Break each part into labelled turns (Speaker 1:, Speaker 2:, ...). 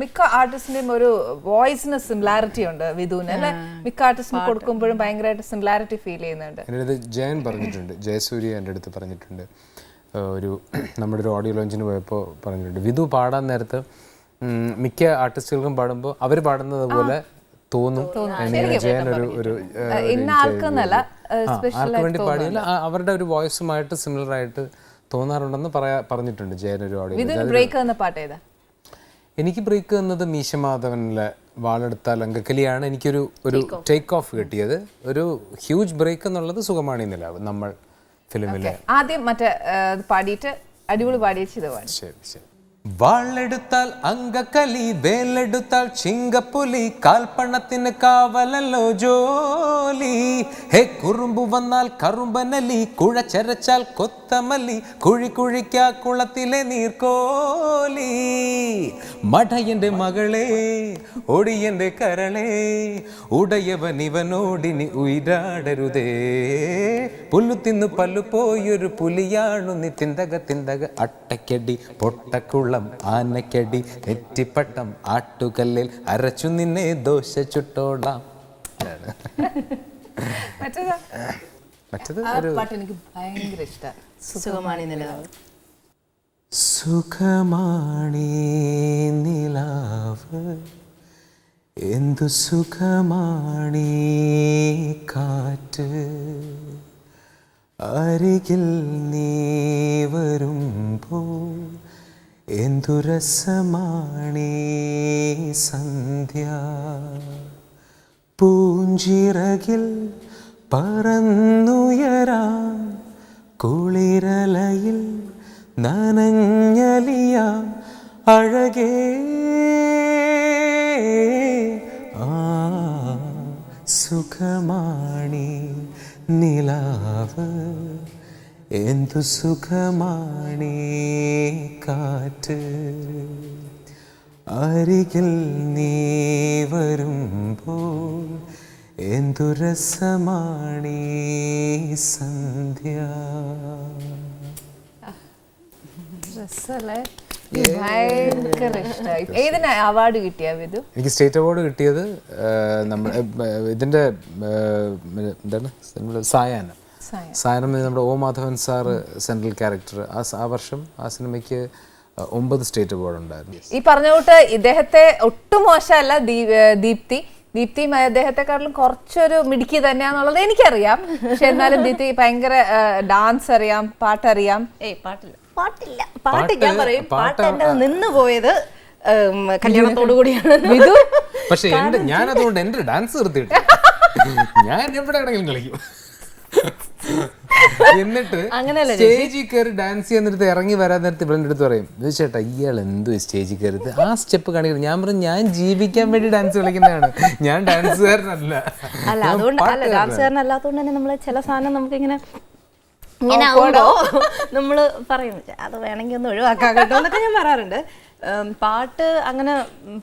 Speaker 1: മിക്ക ആർട്ടിസ്റ്റിന്റെയും ഒരു വോയിസിന് സിമിലാരിറ്റി ഉണ്ട് വിധുവിന്. അല്ലെ? മിക്ക ആർട്ടിസ്റ്റിന് കൊടുക്കുമ്പോഴും ഭയങ്കരമായിട്ട് സിമിലാരിറ്റി ഫീൽ ചെയ്യുന്നുണ്ട്.
Speaker 2: എന്റെ അടുത്ത് ജയൻ പറഞ്ഞിട്ടുണ്ട് ജയസൂര്യ എന്റെ അടുത്ത് പറഞ്ഞിട്ടുണ്ട്. ഒരു നമ്മുടെ ഒരു ഓഡിയോ ലോഞ്ചിന് പോയപ്പോൾ പറഞ്ഞിട്ടുണ്ട്. വിധു പാടാൻ നേരത്ത് മിക്ക ആർട്ടിസ്റ്റുകൾക്കും പാടുമ്പോൾ അവർ പാടുന്നത് പോലെ തോന്നും. ജയൻ ഒരു ഒരു ആർക്ക് വേണ്ടി പാടിയില്ല അവരുടെ ഒരു വോയിസുമായിട്ട് സിമിലർ ആയിട്ട് തോന്നാറുണ്ടെന്ന് പറയാ പറഞ്ഞിട്ടുണ്ട് ജയൻ ഒരു ഓഡിയോ
Speaker 1: ബ്രേക്ക് എന്ന പാട്ട് ഏതാ?
Speaker 2: എനിക്ക് ബ്രേക്ക് തന്നത് മീശമാധവനിലെ വാളെടുത്താൽ അങ്കക്കലിയാണ് എനിക്കൊരു ഒരു ടേക്ക് ഓഫ് കിട്ടിയത്. ഒരു ഹ്യൂജ് ബ്രേക്ക് എന്നുള്ളത് സുഖമാണി നിലാവ്. നമ്മൾ ഫിലിമിലെ
Speaker 1: ആദ്യം മറ്റേ പാടിയിട്ട് അടിപൊളി പാടിയ ചെയ്തു
Speaker 2: ശരി ശരി. വാളെടുത്താൽ അങ്കക്കലി വേലെടുത്താൽ ചിങ്കപ്പുലി കാൽപ്പണത്തിന് കാവലല്ലോ ജോലി. ഹേ കുറുമ്പു വന്നാൽ കറുമ്പനലി കുഴച്ചരച്ചാൽ കൊത്തമല്ലി കുഴി കുഴിക്കാ കുളത്തിലെ നീർക്കോലി. മടയന്റെ മകളെ ഒടിയന്റെ കരളെ ഉടയവൻ ഇവനോടിനി ഉയരാടരുതേ. പുല്ലു തിന്നു പല്ലു പോയൊരു പുലിയാണു നീ തിന്തക തിന്തക അട്ടക്കടി പൊട്ടക്കുളം ആനക്കടി നെറ്റിപ്പട്ടം ആട്ടുകല്ലിൽ അരച്ചു നിന്നെ ദോശ ചുട്ടോടാം.
Speaker 1: മറ്റേതാ? പാട്ട് എനിക്ക് ഭയങ്കര ഇഷ്ടമാണ്
Speaker 3: സുഖമാണ് നിലവ്.
Speaker 2: സുഖമാണീ നിലാവ്. എന്തു സുഖമാണി കാറ്റ്. അരികിൽ എന്തു രസമാണീ സന്ധ്യ. പൂഞ്ചിറകിൽ പറന്നുയരാ കുളിരലയിൽ നനഞ്ഞലിയാം അഴകേ. ആ സുഖമാണി നിലാവ്. എന്തു സുഖമാണി കാറ്റ്? അരികിൽ നീ വരുമ്പോൾ എന്തു രസമാണീ സന്ധ്യ?
Speaker 1: രസല്ലേ? അവാർഡ് കിട്ടിയ വിധു?
Speaker 2: എനിക്ക് സ്റ്റേറ്റ് അവാർഡ് കിട്ടിയത് നമ്മൾ ഇതിന്റെ എന്താണ് സായാഹ്നം. എന്ന് നമ്മുടെ ഓ മാധവൻ സാർ സെൻട്രൽ ക്യാരക്ടർ. ആ ആ വർഷം ആ സിനിമയ്ക്ക് ഒമ്പത് സ്റ്റേറ്റ് അവാർഡ് ഉണ്ടായിരുന്നു.
Speaker 1: ഈ പറഞ്ഞ കൂട്ട് ഇദ്ദേഹത്തെ ഒട്ടും മോശമല്ല ദീപ്തി. ദീപ്തി അദ്ദേഹത്തെക്കാട്ടിലും കുറച്ചൊരു മിടുക്കി തന്നെയാന്നുള്ളത് എനിക്കറിയാം. പക്ഷെ എന്നാലും ദീപ്തി ഭയങ്കര ഡാൻസ് അറിയാം പാട്ടറിയാം.
Speaker 3: ഏയ് പാട്ടില്ല. പാട്ടില്ല. പാട്ട് ഞാൻ പറയും. പാട്ട് എന്റെ നിന്ന് പോയത് കല്യാണത്തോടു കൂടിയാണ്.
Speaker 2: പക്ഷെ എന്റെ ഞാൻ അതുകൊണ്ട് എന്റെ ഡാൻസ് നിർത്തിയിട്ട് ഞാൻ എവിടെ കിടങ്കിലും കളിക്കും. എന്നിട്ട്
Speaker 3: അങ്ങനെയല്ല
Speaker 2: സ്റ്റേജിൽ കയറി ഡാൻസ് ചെയ്യാൻ നേരത്ത് ഇറങ്ങി വരാൻ നേരത്ത് ഇവളുടെ അടുത്ത് പറയും "ഇത് ചേട്ടാ ഇയാൾ എന്തോ സ്റ്റേജിൽ കയറി ആ സ്റ്റെപ്പ് കാണിക്കുന്നത് ഞാൻ പറഞ്ഞു ഞാൻ ജീവിക്കാൻ വേണ്ടി ഡാൻസ് കളിക്കുന്നതാണ്. ഞാൻ ഡാൻസുകാരനല്ല
Speaker 3: അല്ല അതുകൊണ്ട് അല്ല
Speaker 2: പാട്ടുകാരനാണ്."
Speaker 3: ഡാൻസുകാരനല്ലാത്തതുകൊണ്ട് തന്നെ നമ്മൾ ചില സാധനം നമുക്ക് ഇങ്ങനെ ഇങ്ങനെ ആവുമ്പോ നമ്മൾ പറയും അത് വേണമെങ്കിൽ ഒന്ന് ഒഴിവാക്കാം കേട്ടോ എന്നൊക്കെ ഞാൻ പറയാറുണ്ട്. പാട്ട് അങ്ങനെ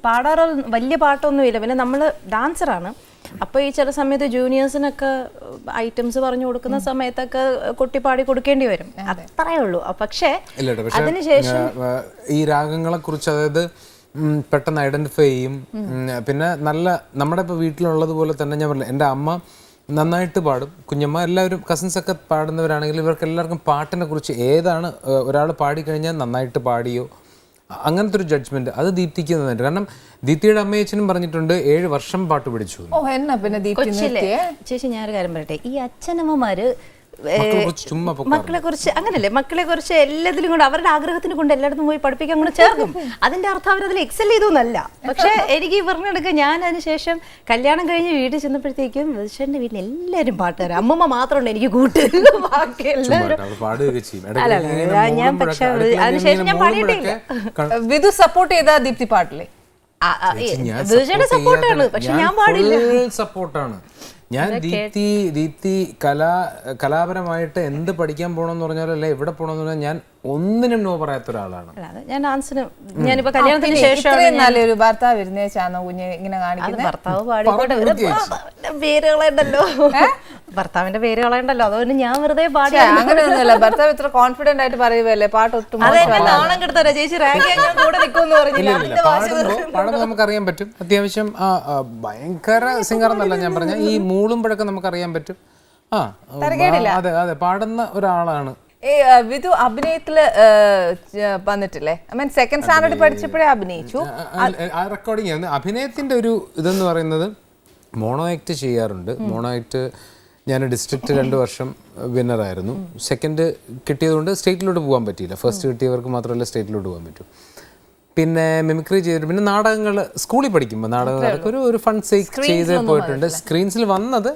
Speaker 3: പാടാറ് വലിയ പാട്ടൊന്നുമില്ല. പിന്നെ നമ്മൾ ഡാൻസറാണ്. അപ്പൊ ഈ ചില സമയത്ത് ജൂനിയേഴ്സിനൊക്കെ ഐറ്റംസ് പറഞ്ഞു കൊടുക്കുന്ന സമയത്തൊക്കെ കൊട്ടിപ്പാടി കൊടുക്കേണ്ടി വരും. അത്രയേ ഉള്ളൂ. പക്ഷേ
Speaker 2: കേട്ടോ,
Speaker 3: അതിനുശേഷം
Speaker 2: ഈ രാഗങ്ങളെ കുറിച്ച് അതായത് പെട്ടെന്ന് ഐഡന്റിഫൈ ചെയ്യും. പിന്നെ നല്ല നമ്മുടെ ഇപ്പോൾ വീട്ടിലുള്ളത് പോലെ തന്നെ ഞാൻ പറഞ്ഞു എന്റെ അമ്മ നന്നായിട്ട് പാടും. കുഞ്ഞമ്മ എല്ലാവരും കസിൻസ് ഒക്കെ പാടുന്നവരാണെങ്കിൽ ഇവർക്ക് എല്ലാവർക്കും പാട്ടിനെ കുറിച്ച് ഏതാണ് ഒരാൾ പാടിക്കഴിഞ്ഞാൽ നന്നായിട്ട് പാടിയോ? അങ്ങനത്തെ ഒരു ജഡ്ജ്മെന്റ് അത് ദീപ്തിക്ക് നന്നായിട്ട് കാരണം ദീപ്തിയുടെ അമ്മയച്ചനും പറഞ്ഞിട്ടുണ്ട് ഏഴ് വർഷം പാട്ട് പിടിച്ചു
Speaker 1: ഓ എന്നാ പിന്നെ ദീപ്തി
Speaker 3: ചേച്ചി ഞാനൊരു കാര്യം പറയട്ടെ. ഈ അച്ഛനമ്മമാര്
Speaker 2: മക്കളെ കുറിച്ച്
Speaker 3: അങ്ങനല്ലേ മക്കളെ കുറിച്ച് എല്ലാത്തിലും കൊണ്ട് അവരുടെ ആഗ്രഹത്തിന് കൊണ്ട് എല്ലായിടത്തും പോയി പഠിപ്പിക്കാൻ കൂടെ ചേർക്കും. അതിന്റെ അർത്ഥം അവരതിൽ എക്സൽ ചെയ്തു എന്നല്ല പക്ഷെ എനിക്ക് പറഞ്ഞെടുക്ക പറഞ്ഞെടുക്കുക ഞാൻ അതിനുശേഷം കല്യാണം കഴിഞ്ഞ് വീട്ടിൽ ചെന്നപ്പോഴത്തേക്കും വിശന്റെ വീട്ടിൽ എല്ലാവരും പാട്ടുകാരും അമ്മമ്മ മാത്രമുണ്ട് എനിക്ക് കൂട്ട് ബാക്കി എല്ലാവരും അല്ല, ഞാൻ പക്ഷെ അതിനുശേഷം ഞാൻ പാടിയിട്ടില്ല.
Speaker 1: വിധു സപ്പോർട്ട് ചെയ്ത ദീപ്തി പാട്ടില്ലേ
Speaker 3: സപ്പോർട്ടാണ് പക്ഷെ
Speaker 2: ഞാൻ
Speaker 3: പാടില്ല
Speaker 2: ആണ്. ഞാൻ ദീപ്തി ദീപ്തി കലാ കലാപരമായിട്ട് എന്ത് പഠിക്കാൻ പോകണമെന്ന് പറഞ്ഞാലും അല്ലെ എവിടെ പോകണമെന്ന് പറഞ്ഞാൽ ഞാൻ ഒന്നിനും നോ പറയാത്ത ഒരാളാണ്.
Speaker 3: അല്ലാതെ ഞാൻ ഡാൻസിന് ഞാനിപ്പോ കല്യാണത്തിന് ശേഷം
Speaker 1: നല്ലൊരു ഭർത്താവ് ഇരുന്നേച്ചാന്നോ കുഞ്ഞ് ഇങ്ങനെ
Speaker 3: കാണിക്കുന്നു?
Speaker 1: കാണിക്കുന്നത്
Speaker 3: ഭർത്താവ് പാടിക്കോട്ടെ. പേരുകളുണ്ടല്ലോ ഭർത്താവിന്റെ പേര് കളയണ്ടല്ലോ. അതുകൊണ്ട് ഞാൻ വെറുതെ പാടി
Speaker 1: അങ്ങനെയൊന്നുമില്ല. ഭർത്താവ് ഇത്ര കോൺഫിഡന്റ് ആയിട്ട് പറയുവല്ലേ പാട്ട് ഒട്ടും
Speaker 3: നാണം കെടുത്തരാ ചേച്ചി ഞാൻ കൂടെ നിൽക്കുമെന്ന് പറഞ്ഞില്ല.
Speaker 2: പാടുമ്പോൾ നമുക്കറിയാൻ പറ്റും. അത്യാവശ്യം ഭയങ്കര സിംഗർ എന്നല്ല ഞാൻ പറഞ്ഞ ഈ മൂളും പഴക്കം നമുക്കറിയാൻ പറ്റും. ആ അതെ അതെ. പാടുന്ന ഒരാളാണ്.
Speaker 1: ഈ വിധു അഭിനയത്തിൽ വന്നിട്ടില്ലേ? ഐ മീൻ സെക്കൻഡ് സ്റ്റാൻഡേർഡ് പഠിച്ചപ്പോഴേ അഭിനയിച്ചു.
Speaker 2: ആ റെക്കോർഡിങ് അഭിനയത്തിന്റെ ഒരു ഇതെന്ന് പറയുന്നത് മോണോ ആക്ട് ചെയ്യാറുണ്ട്. മോണോ ആക്ട് ഞാൻ ഡിസ്ട്രിക്റ്റ് രണ്ട് വർഷം വിന്നറായിരുന്നു സെക്കൻഡ് കിട്ടിയതുകൊണ്ട് സ്റ്റേറ്റിലോട്ട് പോകാൻ പറ്റിയില്ല. ഫസ്റ്റ് കിട്ടിയവർക്ക് മാത്രമല്ല സ്റ്റേറ്റിലോട്ട് പോകാൻ പറ്റൂ. പിന്നെ മിമിക്രി ചെയ്തിട്ട് പിന്നെ നാടകങ്ങൾ സ്കൂളിൽ പഠിക്കുമ്പോൾ നാടകങ്ങളൊക്കെ ഒരു ഒരു ഫൺ സേക്ക് ചെയ്ത് പോയിട്ടുണ്ട്. സ്ക്രീൻസിൽ വന്നത്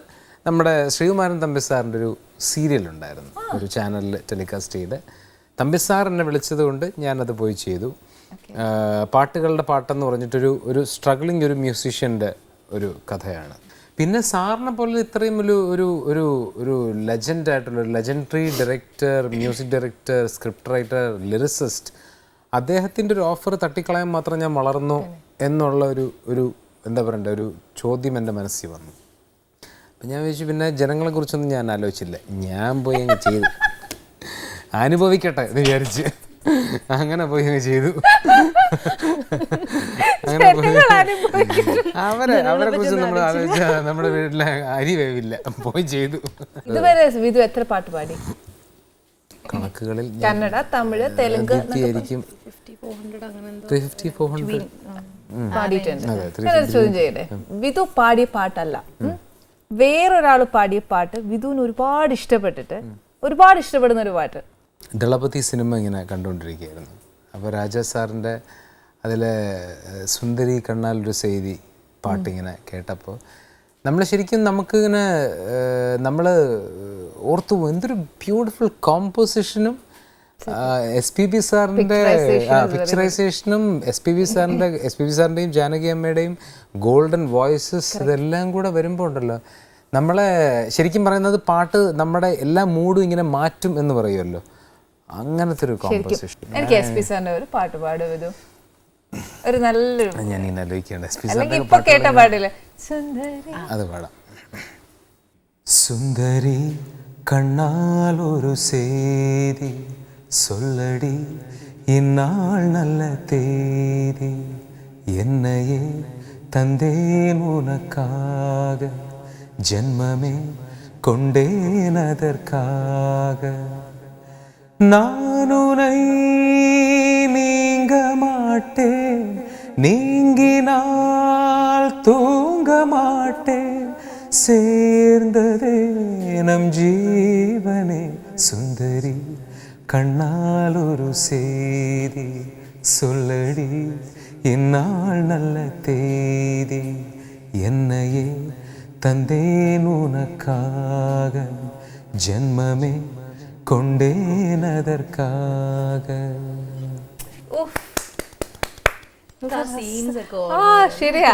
Speaker 2: നമ്മുടെ ശ്രീകുമാരൻ തമ്പി സാറിന്റെ ഒരു സീരിയൽ ഉണ്ടായിരുന്നു. ഒരു ചാനലിൽ ടെലികാസ്റ്റ് ചെയ്ത്. തമ്പി സാർ എന്നെ വിളിച്ചത് കൊണ്ട് ഞാനത് പോയി ചെയ്തു. പാട്ടുകളുടെ പാട്ടെന്ന് പറഞ്ഞിട്ടൊരു ഒരു സ്ട്രഗ്ലിംഗ് ഒരു മ്യൂസീഷ്യന്റെ ഒരു കഥയാണ്. പിന്നെ സാറിനെ പോലെ ഇത്രയും ഒരു ഒരു ഒരു ഒരു ലെജൻഡ് ആയിട്ടുള്ള ഒരു legendary director music director script writer lyricist അദ്ദേഹത്തിന്റെ ഒരു ഓഫർ തട്ടിക്കളയാൻ മാത്രം ഞാൻ വളർന്നു എന്നുള്ള ഒരു ഒരു എന്താ പറയണ്ട ഒരു ചോദ്യം എന്റെ മനസ്സിൽ വന്നു. അപ്പം ഞാൻ ചോദിച്ചു പിന്നെ ജനങ്ങളെക്കുറിച്ചൊന്നും ഞാൻ ആലോചിച്ചില്ല. ഞാൻ പോയി അങ്ങ് ചെയ്തു. അനുഭവിക്കട്ടെ എന്ന് വിചാരിച്ച്. അങ്ങനെ പോയി അങ്ങ് ചെയ്തു. അവരെ അവരെ കുറിച്ച് നമ്മൾ ആലോചിച്ചാൽ നമ്മുടെ വീട്ടിലെ അരി വേവില്ല. പോയി ചെയ്തു.
Speaker 1: ഇതുവരെ വിധു എത്ര പാട്ട് പാടി?
Speaker 2: കണക്കുകളിൽ
Speaker 1: കന്നഡ തമിഴ് തെലുങ്ക്
Speaker 2: ആയിരിക്കും ത്രീ ഫിഫ്റ്റി ഫോർ ഹൺഡ്രഡ്
Speaker 1: പാടിയിട്ടുണ്ട്. ചോദ്യം ചെയ്യട്ടെ വിധു പാടിയ പാട്ടല്ല. വേറൊരാൾ പാടിയ പാട്ട് വിധുവിന് ഒരുപാട് ഇഷ്ടപ്പെട്ടിട്ട് ഒരുപാട് ഇഷ്ടപ്പെടുന്ന ഒരു പാട്ട്.
Speaker 2: ദളപതി സിനിമ ഇങ്ങനെ കണ്ടുകൊണ്ടിരിക്കുകയായിരുന്നു. അപ്പോൾ രാജാ സാറിന്റെ ഏഹ്, സുന്ദരി കണ്ണാൽ ഒരു ചെയ്തി പാട്ടിങ്ങനെ കേട്ടപ്പോൾ നമ്മൾ ശരിക്കും നമുക്കിങ്ങനെ നമ്മൾ ഓർത്തു പോകും. എന്തൊരു ബ്യൂട്ടിഫുൾ കോമ്പോസിഷനും എസ് പി ബി സാറിന്റെ പിക്ചറൈസേഷനും എസ് പി ബി സാറിന്റെ എസ് പി ബി സാറിന്റെയും ജാനകി അമ്മയുടെയും ഗോൾഡൻ വോയിസസ് ഇതെല്ലാം കൂടെ വരുമ്പോൾ ഉണ്ടല്ലോ. നമ്മളെ ശരിക്കും പറയുന്നത് പാട്ട് നമ്മുടെ എല്ലാ മൂഡും ഇങ്ങനെ മാറ്റും എന്ന് പറയുമല്ലോ. അങ്ങനത്തെ ഒരു കോമ്പോസിഷൻ
Speaker 1: എനിക്ക് എസ് പി സാറിന്റെ ഒരു പാട്ട് പാടും വിധു ഒരു നല്ലൊരു
Speaker 2: ഞാൻ ഇങ്ങനെ ആലോചിക്കേണ്ട എസ് പി
Speaker 1: അല്ലെങ്കിൽ ഇപ്പൊ കേട്ട പാടില്ലേ സുന്ദരി
Speaker 2: അത് പാടാം സുന്ദരി കണ്ണാൽ ഒരു சேதி சொல்லடி இந்நாள் நல்ல தேதி என்னையே தந்தேன் உனக்காக ஜென்மமே கொண்டேன் அதற்காக நான் உனை நீங்க மாட்டேன். நீங்கினால் தூங்க மாட்டேன். சேர்ந்ததே நம் ஜீவனே சுந்தரி கண்ணால் ஒரு செய்தி சொல்லடி. இந்நாள் நல்ல தேதி என்னையே தந்தேன் உனக்காக. ஜென்மமே கொண்டேன் அதற்காக.
Speaker 3: സീൻസ് ഒക്കെ
Speaker 1: ah, ശരിയാ.